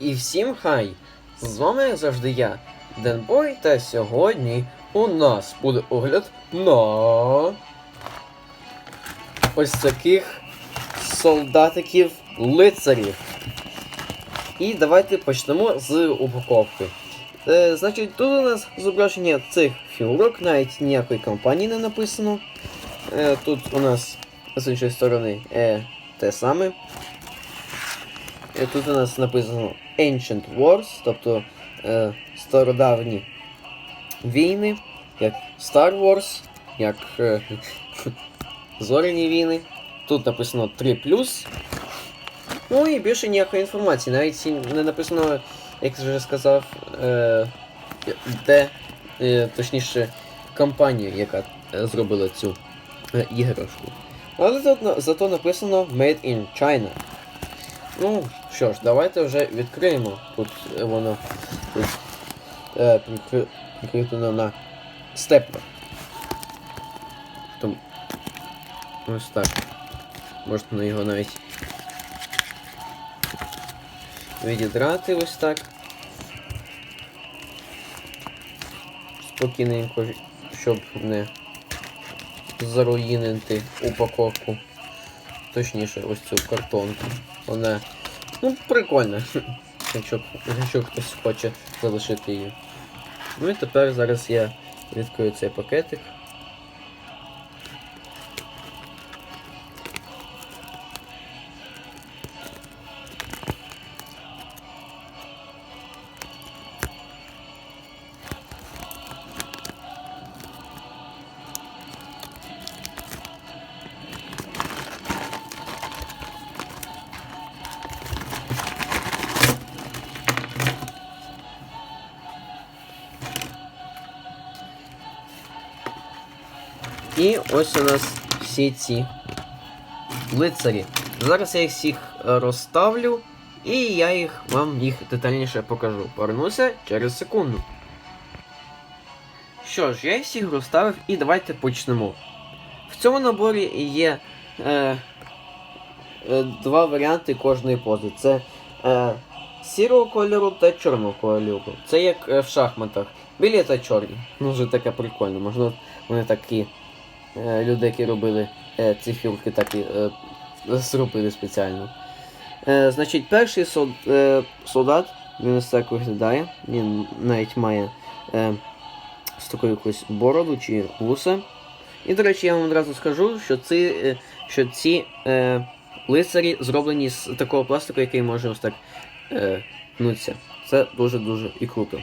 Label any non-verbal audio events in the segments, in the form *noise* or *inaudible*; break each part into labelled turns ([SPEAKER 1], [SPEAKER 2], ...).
[SPEAKER 1] І всім хай! З вами як завжди я, Денбой, та сьогодні у нас буде огляд на ось таких солдатиків лицарів. І давайте почнемо з упаковки. Е, значить, тут у нас зображення цих фігурок, навіть ніякої компанії не написано. Е, тут у нас з іншої сторони е, те саме. Е, Тут у нас написано Ancient Wars, тобто е, стародавні війни, як Star Wars, як е, *laughs* Зоряні війни. Тут написано 3. Ну і більше ніякої інформації. Навіть не написано, як вже сказав, е, де, е, точніше, компанія, яка е, зробила цю е, іграшку. Але зато написано Made in China. Ну, що ж, давайте вже відкриємо. Тут воно тут, е, прикріплено на степлер. Тому ось так. Можна його навіть відідрати ось так. Спокійненько, щоб не заруїнити упаковку. Точніше, ось цю картонку. Вона ну, прикольна. Якщо, якщо хтось хоче залишити її. Ну і тепер зараз я відкрию цей пакетик. І ось у нас всі ці лицарі. Зараз я їх всіх е, розставлю, і я їх вам їх детальніше покажу. Повернуся через секунду. Що ж, я їх всіх розставив і давайте почнемо. В цьому наборі є е, е, два варіанти кожної пози. Це е, сірого кольору та чорного кольору. Це як е, в шахматах. Білі та чорні. Ну, вже таке прикольно. Можливо, вони такі люди, які робили е, ці фігурки, так і е, зробили спеціально. Е, значить, перший е, солдат, він ось так виглядає. Він навіть має е, з такою якусь бороду чи вуса. І, до речі, я вам одразу скажу, що ці, е, що ці е, лицарі зроблені з такого пластику, який може ось так е, гнутися. Це дуже-дуже і круто.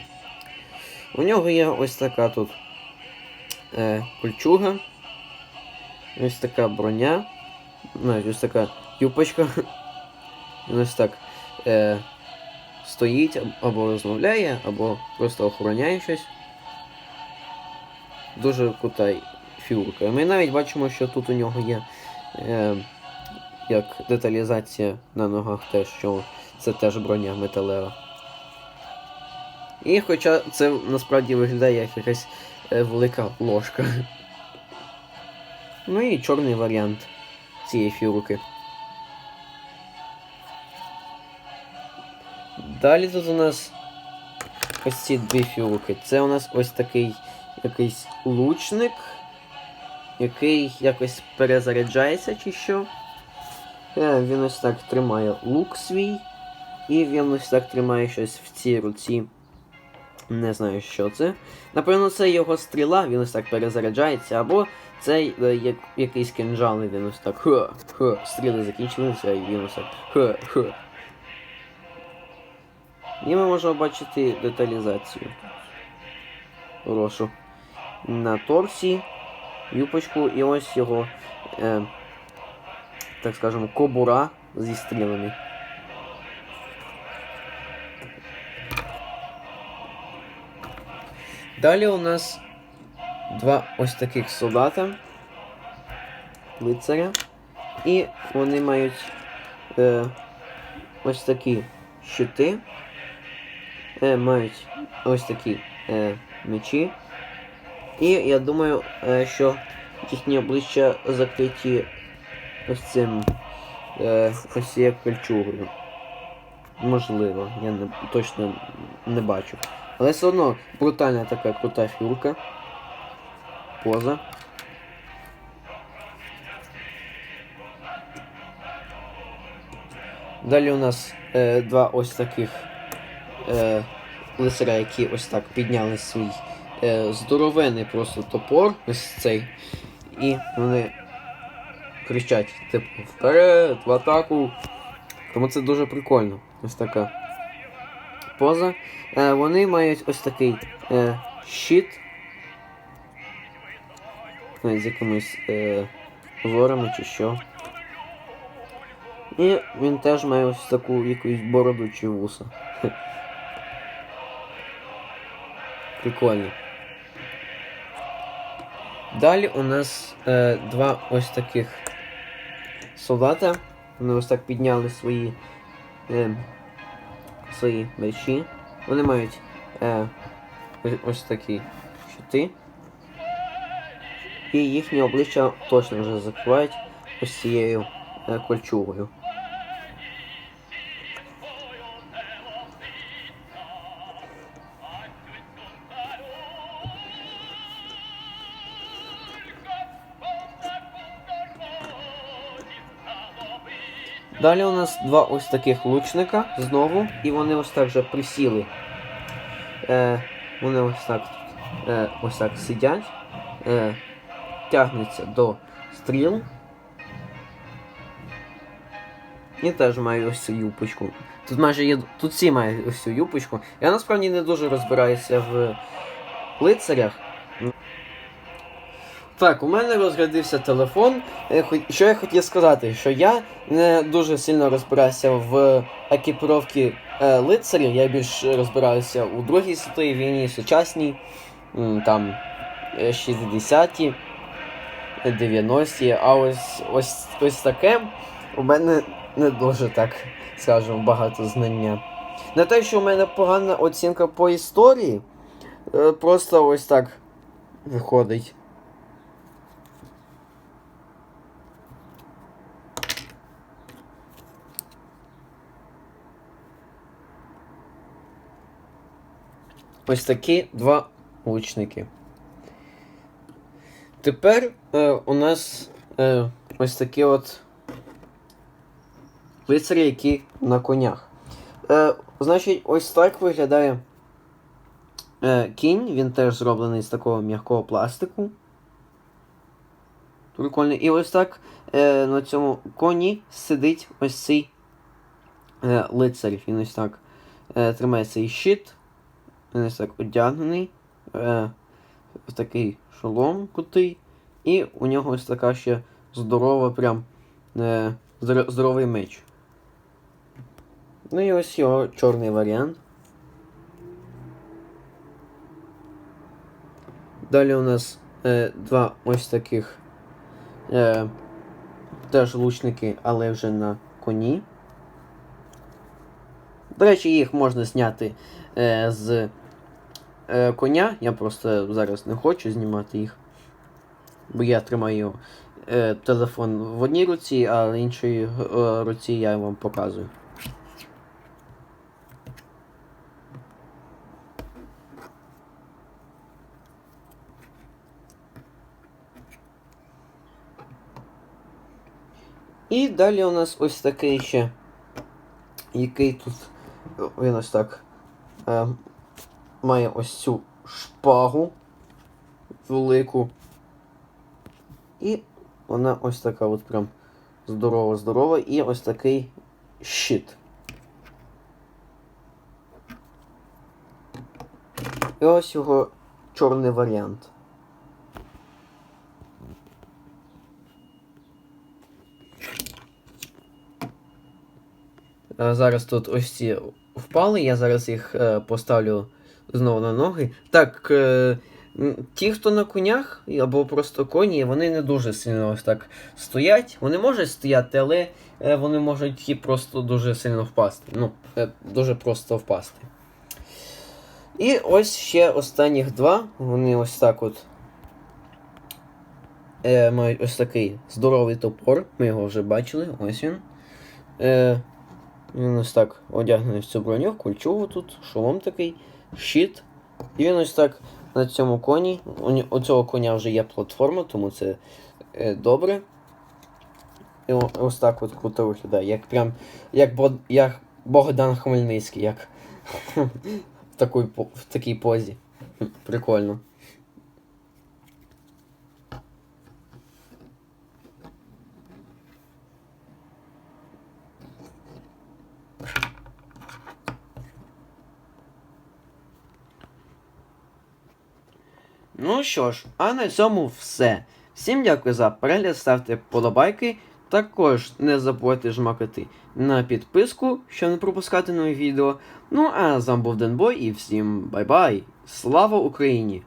[SPEAKER 1] У нього є ось така тут е, кольчуга. Ось така броня. Навіть ось така юпочка. Ось так е, стоїть або розмовляє, або просто охороняє щось. Дуже крута фігурка. Ми навіть бачимо, що тут у нього є е, як деталізація на ногах теж, що це теж броня металева. І хоча це насправді виглядає як якась е, велика ложка. Ну і чорний варіант цієї фігурки. Далі тут у нас ось ці дві фігурки. Це у нас ось такий якийсь лучник, який якось перезаряджається чи що. Е, Він ось так тримає лук свій. І він ось так тримає щось в цій руці. Не знаю, що це. Напевно, це його стріла, він ось так перезаряджається, або це е, як, якийсь кинджал, і він ось так ха, ха, стріли закінчилися, і він ось так ха, ха. І ми можемо бачити деталізацію. Хорошу. На торсі, юпочку і ось його, е, так скажемо, кобура зі стрілами. Далі у нас два ось таких солдата, лицаря, і вони мають е, ось такі щити, е, мають ось такі е, мечі. І я думаю, е, що їхні обличчя закриті ось цим е, ось цією кольчугою. Можливо, я не, точно не бачу. Але все одно брутальна така крута фігурка. Поза. Далі у нас е, два ось таких е, лицаря, які ось так підняли свій е, здоровений просто топор, ось цей. І вони кричать, типу, вперед, в атаку. Тому це дуже прикольно. Ось така поза. Е, вони мають ось такий е, щит. З якимись е, узорами чи що. І він теж має ось таку якусь бороду чи вуса. Хе. *laughs* Прикольно. Далі у нас е, два ось таких солдата. Вони ось так підняли свої е, свої мечі. Вони мають е, ось, такі щити. І їхні обличчя точно вже закривають ось цією е, кольчугою. Далі у нас два ось таких лучника знову, і вони ось так вже присіли. Е, вони ось так, е, ось так сидять, е, тягнуться до стріл. І теж маю ось цю юпочку. Тут майже є. Тут всі мають ось цю юпочку. Я насправді не дуже розбираюся в лицарях. Так, у мене розрядився телефон. Е, Що я хотів сказати, що я не дуже сильно розбираюся в екіпіровці е, лицарів, я більш розбираюся у Другій світовій війні, сучасній, там е, 60-ті, е, 90-ті, а ось, ось, ось таке у мене не дуже так, скажімо, багато знання. Не те, що у мене погана оцінка по історії, просто ось так виходить. Ось такі два лучники. Тепер е, у нас е, ось такі от лицарі, які на конях. Е, значить, ось так виглядає е, кінь. Він теж зроблений з такого м'якого пластику. Прикольний. І ось так е, на цьому коні сидить ось цей е, лицар. Він ось так е, тримає цей щит. Ось так одягнений. Е, в такий шолом крутий. І у нього ось така ще здорова, прям е, здоро- здоровий меч. Ну і ось його чорний варіант. Далі у нас е, два ось таких е, теж лучники, але вже на коні. До речі, їх можна зняти е, з е, коня. Я просто зараз не хочу знімати їх. Бо я тримаю е, телефон в одній руці, а в іншій е, руці я вам показую. І далі у нас ось такий ще, який тут він ось так е, має ось цю шпагу велику. І вона ось така от прям здорова-здорова. І ось такий щит. І ось його чорний варіант. Зараз тут ось ці впали, я зараз їх е, поставлю знову на ноги. Так, е, ті, хто на конях або просто коні, вони не дуже сильно ось так стоять. Вони можуть стояти, але е, вони можуть і просто дуже сильно впасти. Ну, е, дуже просто впасти. І ось ще останніх два. Вони ось так от. Е, мають ось такий здоровий топор. Ми його вже бачили. Ось він. Е, Він ось так одягнений в цю броню, в кульчугу тут, шолом такий, щит. І він ось так на цьому коні. У, цього коня вже є платформа, тому це е, добре. І ось так от круто виглядає. Як прям. Як, як Богдан Хмельницький, як *laughs* в такій позі. Прикольно. Ну що ж, а на цьому все. Всім дякую за перегляд, ставте вподобайки. Також не забувайте жмакати на підписку, щоб не пропускати нові відео. Ну а з вами був Денбой і всім бай-бай! Слава Україні!